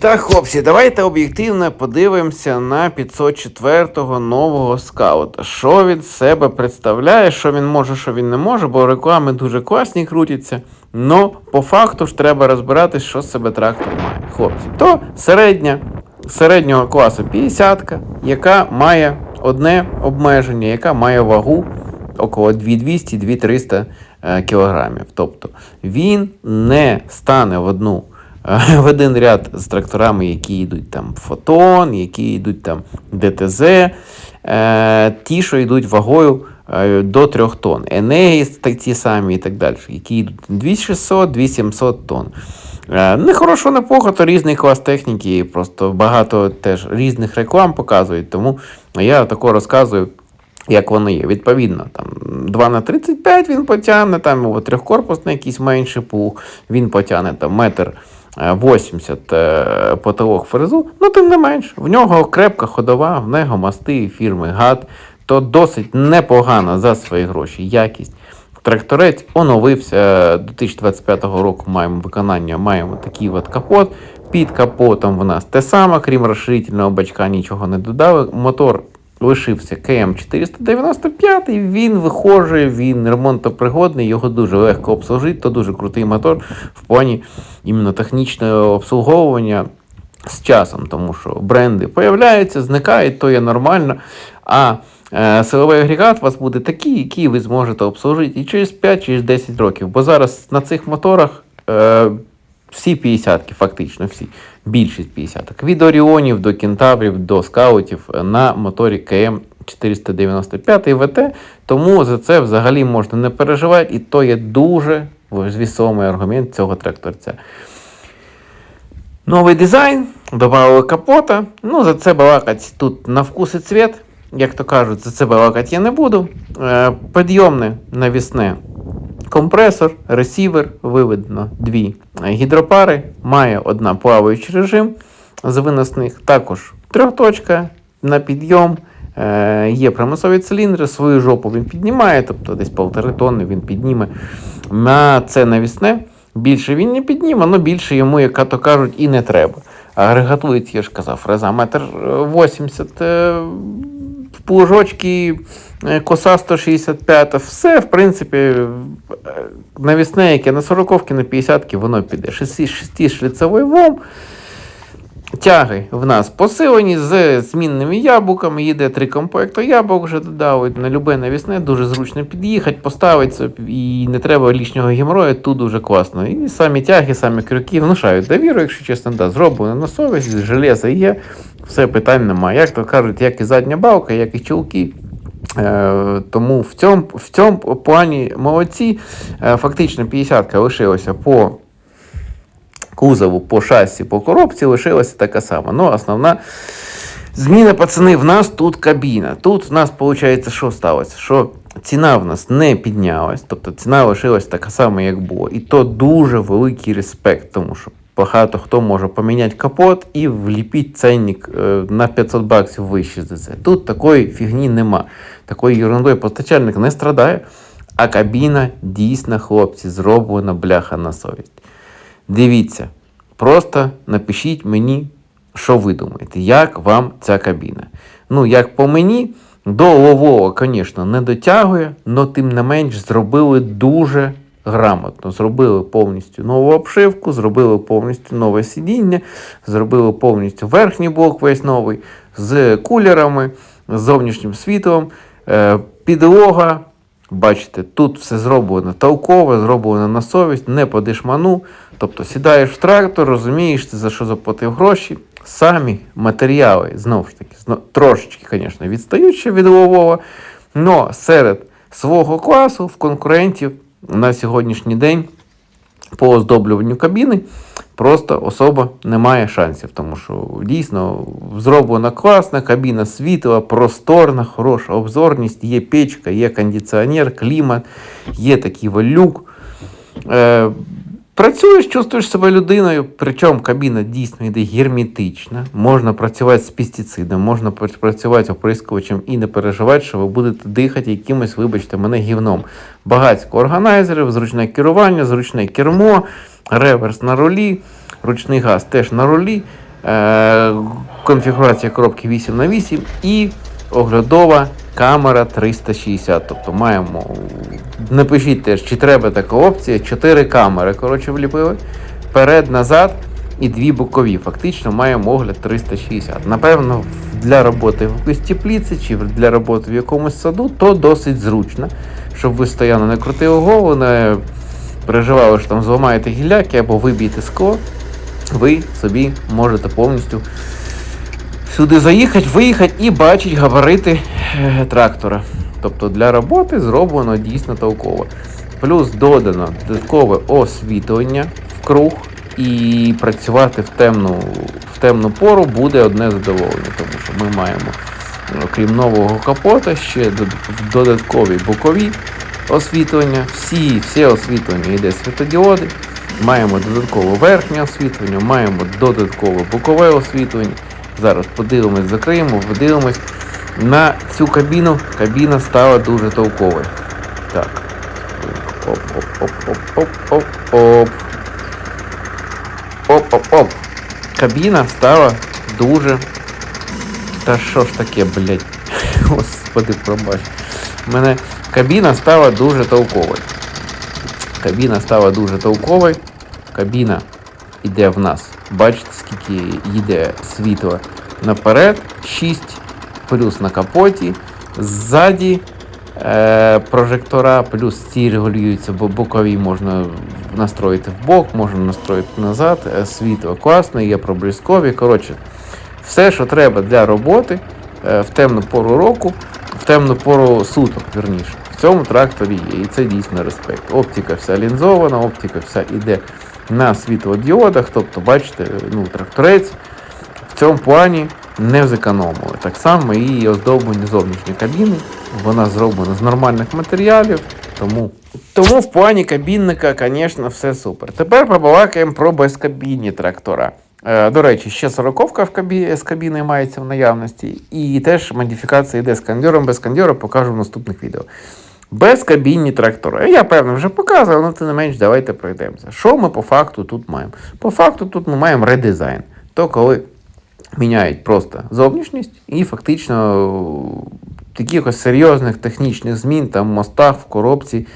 так, хлопці, давайте об'єктивно подивимося на 504-го нового скаута. Що він себе представляє, що він може, що він не може, бо реклами дуже класні крутяться. Но по факту ж треба розбиратись, що з себе трактор має. Хлопці, то середня, середнього класу 50-ка, яка має одне обмеження, яка має вагу около 2200-2300 е, кілограмів. Тобто він не стане в одну в один ряд з тракторами, які йдуть там фотон, які йдуть там ДТЗ, е, ті, що йдуть вагою е, до 3 тонн. Так ті самі і так далі, які йдуть 2600, 2700 тонн. Е, Не хорошо, не плохо, то різний клас техніки, просто багато теж різних реклам показують, тому я тако розказую. Як воно є. Відповідно, там 2 на 35 він потягне, там або трьохкорпусний якийсь менший пух, він потягне там метр е, 80 е, потолок фрезу, ну тим не менш, в нього крепка ходова, в нього мости фірми ГАД, то досить непогана за свої гроші якість. Тракторець оновився 2025 року. Маємо виконання, маємо такий от капот. Під капотом в нас те саме, крім розширительного бачка, нічого не додали. Мотор лишився КМ495, він вихожий, він ремонтопригодний, його дуже легко обслужити, то дуже крутий мотор в плані іменно технічного обслуговування з часом, тому що бренди появляються, зникають, то є нормально. А е, силовий агрегат у вас буде такий, який ви зможете обслужити і через 5, через 10 років. Бо зараз на цих моторах е, всі 50-ки, фактично всі, більшість 50-ок. Від Оріонів до кентаврів до скаутів на моторі КМ 495 ВТ. Тому за це взагалі можна не переживати, і то є дуже звісомий аргумент цього тракторця. Новий дизайн, додали капота. Ну, за це балакать тут на вкус і цвіт. Як то кажуть, за це балакать я не буду. Е, Підйомне навісне компресор, ресівер, виведено дві гідропари, має одна плаваючий режим з виносних, також трьохточка на підйом. Е, Є примусові циліндри, свою жопу він піднімає, тобто десь полтори тонни він підніме на це навісне. Більше він не підніме, але більше йому, як то кажуть, і не треба. Агрегатується, я ж казав, фреза метр 80 е, в плужочки, коса 165, все, в принципі, е, навісне, яке на 40 на 50 воно піде. 6 шліцевий вом. Тяги в нас посилені з змінними яблуками. Їде три комплекти яблук вже додали. На любе навісне дуже зручно під'їхати, поставити і не треба лишнього геморою, тут дуже класно. І самі тяги, самі крюки внушають довіру, якщо чесно, да, зроблено на совість, железо є, все питань немає. Як то кажуть, як і задня балка, як і чулки. Е, тому в цьому в цьому плані молодці. Е, фактично 50-ка лишилася по кузову, по шасі, по коробці лишилася така сама. Ну, основна зміна, пацани, в нас тут кабіна. Тут в нас, виходить, що сталося? Що ціна в нас не піднялась, тобто ціна лишилась така сама, як було. І то дуже великий респект, тому що багато хто може поміняти капот і вліпити ценник е, на 500 баксів вище за це. Тут такої фігні нема. Такої ерундою постачальник не страдає, а кабіна дійсно, хлопці, зроблена бляха на совість. Дивіться, просто напишіть мені, що ви думаєте, як вам ця кабіна. Ну, як по мені, до лового, звісно, не дотягує, але тим не менш зробили дуже грамотно. Зробили повністю нову обшивку, зробили повністю нове сидіння, зробили повністю верхній блок весь новий з кулерами, з зовнішнім світлом, е, підлога. Бачите, тут все зроблено толково, зроблено на совість, не по дешману. Тобто сідаєш в трактор, розумієш, ти за що заплатив гроші. Самі матеріали, знову ж таки, трошечки, звісно, відстають ще від лового, але серед свого класу в конкурентів на сьогоднішній день по оздоблюванню кабіни просто особа не має шансів, тому що дійсно зроблена класна кабіна світла, просторна, хороша обзорність, є печка, є кондиціонер, клімат, є такий валюк. Працюєш, чувствуєш себе людиною, причому кабіна дійсно йде герметична. Можна працювати з пестицидом, можна пр- працювати оприскувачем і не переживати, що ви будете дихати якимось, вибачте, мене гівном. Багатько органайзерів, зручне керування, зручне кермо, реверс на рулі, ручний газ теж на рулі. е, конфігурація коробки 8х8 і оглядова камера 360. Тобто маємо. Напишіть теж, чи треба така опція. 4 камери, коротше, вліпили. Вперед, назад і дві бокові. Фактично маємо огляд 360. Напевно, для роботи в якійсь тепліці чи для роботи в якомусь саду, то досить зручно, щоб ви стояли не крутили голову, не переживали, що там зламаєте гілляки або виб'єте скло. Ви собі можете повністю сюди заїхати, виїхати і бачити габарити трактора. Тобто для роботи зроблено дійсно толково. Плюс додано додаткове освітлення в круг і працювати в темну, в темну пору буде одне задоволення, тому що ми маємо, окрім нового капота, ще додаткові бокові освітлення. Всі, все освітлення йде світодіоди. Маємо додаткове верхнє освітлення, маємо додаткове бокове освітлення. Зараз подивимось, закриємо, подивимось. На цю кабіну кабіна стала дуже толковою. Так. Оп-оп-оп-оп-оп-оп-оп. Оп-оп-оп. Кабіна стала дуже. Та що ж таке, блядь? Господи, пробач. У мене кабіна стала дуже толковою. Кабіна стала дуже толковою. Кабіна йде в нас. Бачите, скільки йде світла наперед. 6 плюс на капоті. Ззаді е, прожектора, плюс ці регулюються, бо бокові можна настроїти в бок, можна настроїти назад. Е, Світло класне, є проблискові. Коротше, все, що треба для роботи е, в темну пору року, в темну пору суток, верніше. В цьому тракторі є. І це дійсно респект. Оптика вся лінзована, оптика вся іде на світлодіодах. Тобто, бачите, ну, тракторець в цьому плані не зекономили. Так само і оздоблені зовнішні кабіни. Вона зроблена з нормальних матеріалів. Тому, тому в плані кабінника, звісно, все супер. Тепер побалакаємо про безкабінні трактора. Е, До речі, ще 40-ка в кабі... з кабіною мається в наявності. І теж модифікація йде з кондьором, без кондьора покажу в наступних відео. Безкабінні трактори. Я певно вже показував, але тим не менш, давайте пройдемося. Що ми по факту тут маємо? По факту тут ми маємо редизайн. То коли міняють просто зовнішність і фактично якихось серйозних технічних змін там в мостах, в коробці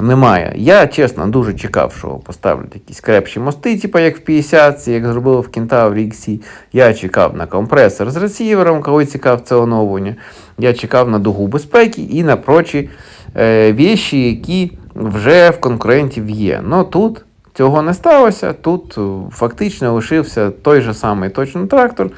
немає. Я чесно дуже чекав, що поставлять якісь крепші мости, типу як в 50 як зробили в Кентаврі XC. Я чекав на компресор з ресівером, коли цікав це оновлення. Я чекав на дугу безпеки і на прочі е, віші, які вже в конкурентів є. Ну тут цього не сталося. Тут е, фактично лишився той же самий точно трактор,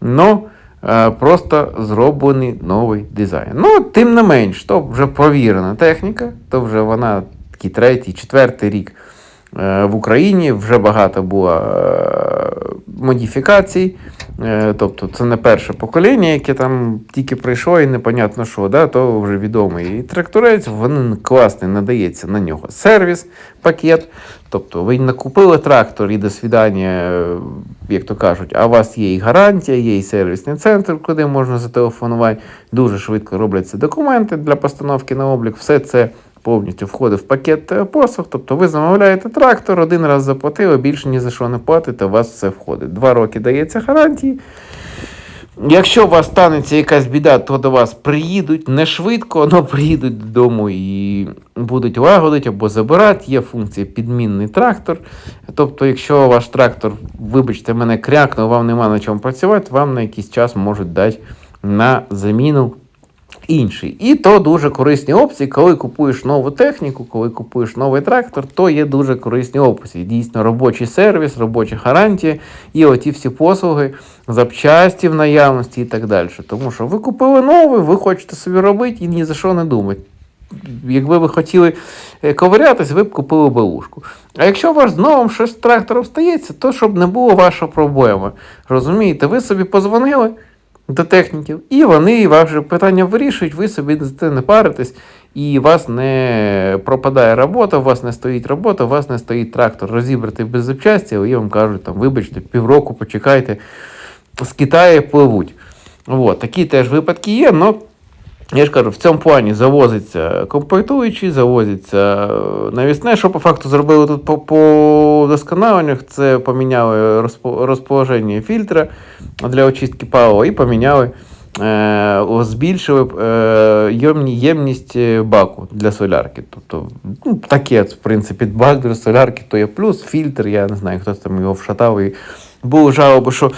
але просто зроблений новий дизайн. Ну, тим не менш, то вже провірена техніка, то вже вона такий третій, четвертий рік е, в Україні, вже багато було е, модифікацій. Е, Тобто це не перше покоління, яке там тільки прийшло і непонятно що, да, то вже відомий і тракторець, він класний, надається на нього сервіс, пакет. Тобто ви накупили трактор і до свідання, е, як то кажуть, а у вас є і гарантія, є і сервісний центр, куди можна зателефонувати. Дуже швидко робляться документи для постановки на облік. Все це повністю входить в пакет е, послуг. Тобто ви замовляєте трактор, один раз заплатили, більше ні за що не платите, у вас все входить. Два роки дається гарантії. Якщо у вас станеться якась біда, то до вас приїдуть не швидко, але приїдуть додому і будуть лагодити або забирати. Є функція підмінний трактор. Тобто, якщо ваш трактор, вибачте, мене крякнув, вам нема на чому працювати, вам на якийсь час можуть дати на заміну інший. І то дуже корисні опції, коли купуєш нову техніку, коли купуєш новий трактор, то є дуже корисні опції. Дійсно, робочий сервіс, робоча гарантія і оті всі послуги, запчасті в наявності і так далі. Тому що ви купили новий, ви хочете собі робити і ні за що не думати. Якби ви хотіли е, ковирятись, ви б купили беушку. А якщо у вас з новим щось з трактором стається, то щоб не було вашої проблеми. Розумієте, ви собі позвонили до техніків, і вони ваше питання вирішують, ви собі не паритесь, і у вас не пропадає робота, у вас не стоїть робота, у вас не стоїть трактор розібрати без запчасті, і вам кажуть, там, вибачте, півроку почекайте, з Китаю пливуть. От, такі теж випадки є, але Я ж кажу, в цьому плані завозиться комплектуючі, завозиться е, навісне. Що по факту зробили тут по, по досконаленнях, це поміняли розположення фільтра для очистки палива і поміняли, е, збільшили е, ємність е, баку для солярки. Тобто, ну, таке, в принципі, бак для солярки, то є плюс, фільтр, я не знаю, хтось там його вшатав і були жалоби, що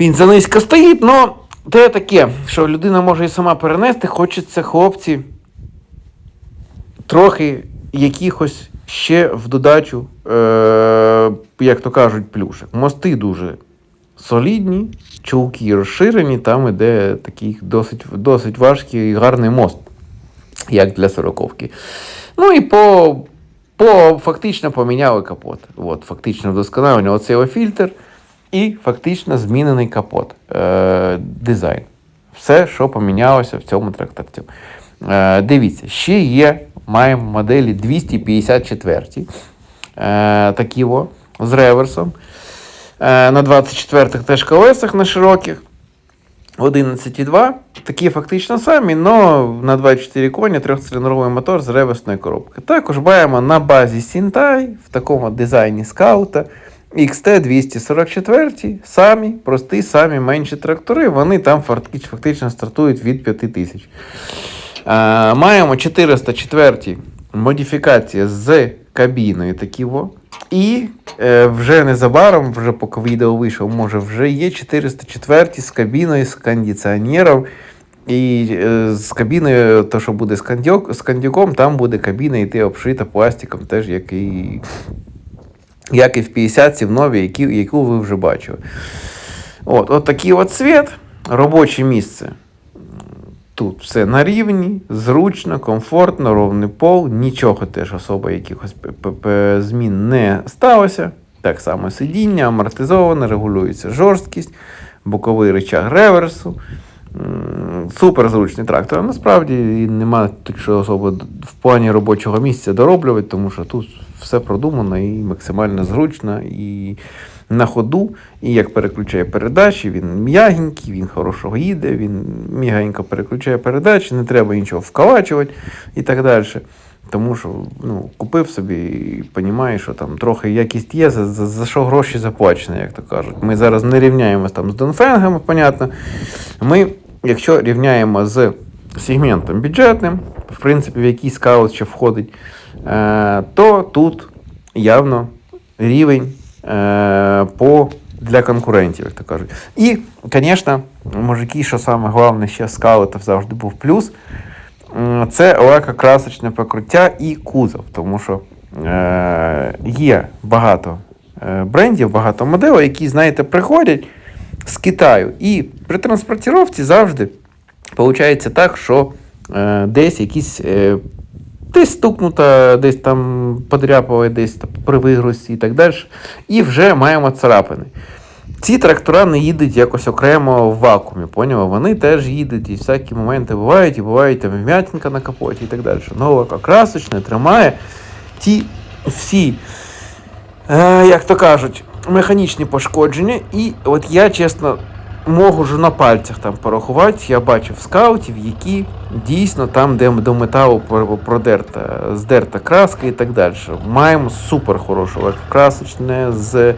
він занизько стоїть, але те таке, що людина може і сама перенести, хочеться хлопці трохи якихось ще в додачу, е, як то кажуть, плюшек. Мости дуже солідні, чулки розширені, там іде такий досить, досить важкий і гарний мост, як для сороковки. Ну і по, по фактично поміняли капот. От, фактично вдосконалення оцей фільтр і фактично змінений капот. Е, дизайн. Все, що помінялося в цьому тракторці. Е, дивіться, ще є, маємо моделі 254 е, такі о, з реверсом. Е, на 24-х теж колесах на широких. 11,2. Такі фактично самі, але на 24 коні трьохциліндровий мотор з реверсної коробки. Також маємо на базі Сінтай в такому дизайні скаута. XT244, самі прості, самі менші трактори, вони там фактично- стартують від 5000. Е, маємо 404 модифікації з кабіною такі во. І е, вже незабаром, вже поки відео вийшло, може вже є 404 з кабіною, з кондиціонером. І е, з кабіною, то, що буде з, кондюком, там буде кабіна йти обшита пластиком, теж як і, як і в 50-ці в новій, яку ви вже бачили. От, от такий от цвіт, робоче місце. Тут все на рівні, зручно, комфортно, ровний пол, нічого теж особо якихось змін не сталося. Так само сидіння, амортизоване, регулюється жорсткість, боковий рычаг реверсу. Супер зручний трактор. Насправді і нема тут що особо в плані робочого місця дороблювати, тому що тут все продумано і максимально зручно, і на ходу, і як переключає передачі, він м'ягенький, він хорошо їде, він м'ягенько переключає передачі, не треба нічого вкалачувати і так далі. Тому що ну, купив собі і розумієш, що там трохи якість є, за, за, за що гроші заплачені, як то кажуть. Ми зараз не рівняємося там з Донфенгами, понятно. Ми, якщо рівняємо з сегментом бюджетним, в принципі, в який скаут ще входить, то тут явно рівень е, по, для конкурентів, як то кажуть. І, звісно, мужики, що саме головне, ще скаутів завжди був плюс. Це лакокрасочне покриття і кузов, тому що е, є багато е, брендів, багато моделей, які, знаєте, приходять з Китаю. І при транспортировці завжди виходить так, що е, десь якісь. Десь стукнута, десь там подряпали, десь при вигрузці і так далі. І вже маємо царапини. Ці трактора не їдуть якось окремо в вакуумі, поняли? Вони теж їдуть, і всякі моменти бувають, і бувають там вм'ятинка на капоті і так далі. Ну, красочне тримає ті всі, е, як то кажуть, механічні пошкодження. І от я, чесно, можу на пальцях там порахувати. Я бачив скаутів, які дійсно там, де до металу продерта, здерта краска і так далі. Маємо супер хороше красочне з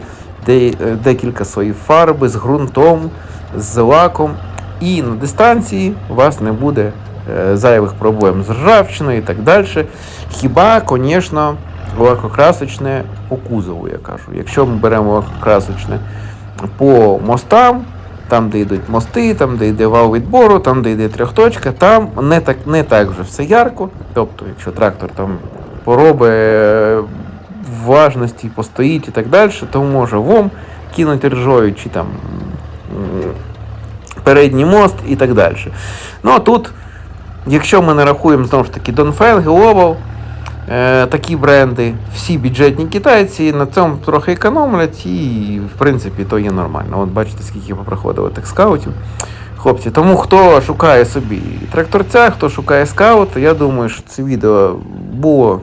е, декілька своїх фарби, з ґрунтом, з лаком. І на дистанції у вас не буде е, зайвих проблем з ржавчиною і так далі. Хіба, звісно, лакокрасочне по кузову, я кажу. Якщо ми беремо лакокрасочне по мостам, там, де йдуть мости, там, де йде вал відбору, там, де йде трьохточка, там не так, не так вже все ярко. Тобто, якщо трактор там поробить е, важності, постоїть і так далі, то може вом кинути ржою чи там передній мост і так далі. Ну а тут, якщо ми не рахуємо знову ж таки Dongfeng, Global, такі бренди, всі бюджетні китайці на цьому трохи економлять і, в принципі, то є нормально. От бачите, скільки поприходило тих скаутів. Хлопці, тому хто шукає собі тракторця, хто шукає скаут, я думаю, що це відео було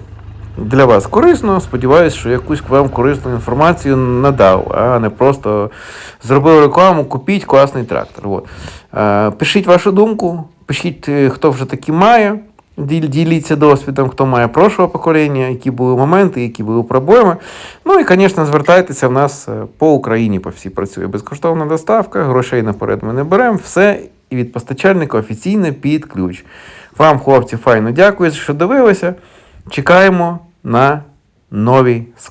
для вас корисно. Сподіваюсь, що якусь вам корисну інформацію надав, а не просто зробив рекламу, купіть класний трактор. От. Е, пишіть вашу думку, Пишіть, е, хто вже таки має. Діл- Діліться досвідом, хто має прошлого покоління, які були моменти, які були проблеми. Ну і, звісно, звертайтеся в нас е, по Україні по всій працює безкоштовна доставка, грошей наперед ми не беремо, все і від постачальника офіційно під ключ. Вам, хлопці, файно дякую, що дивилися. Чекаємо на нові скарги.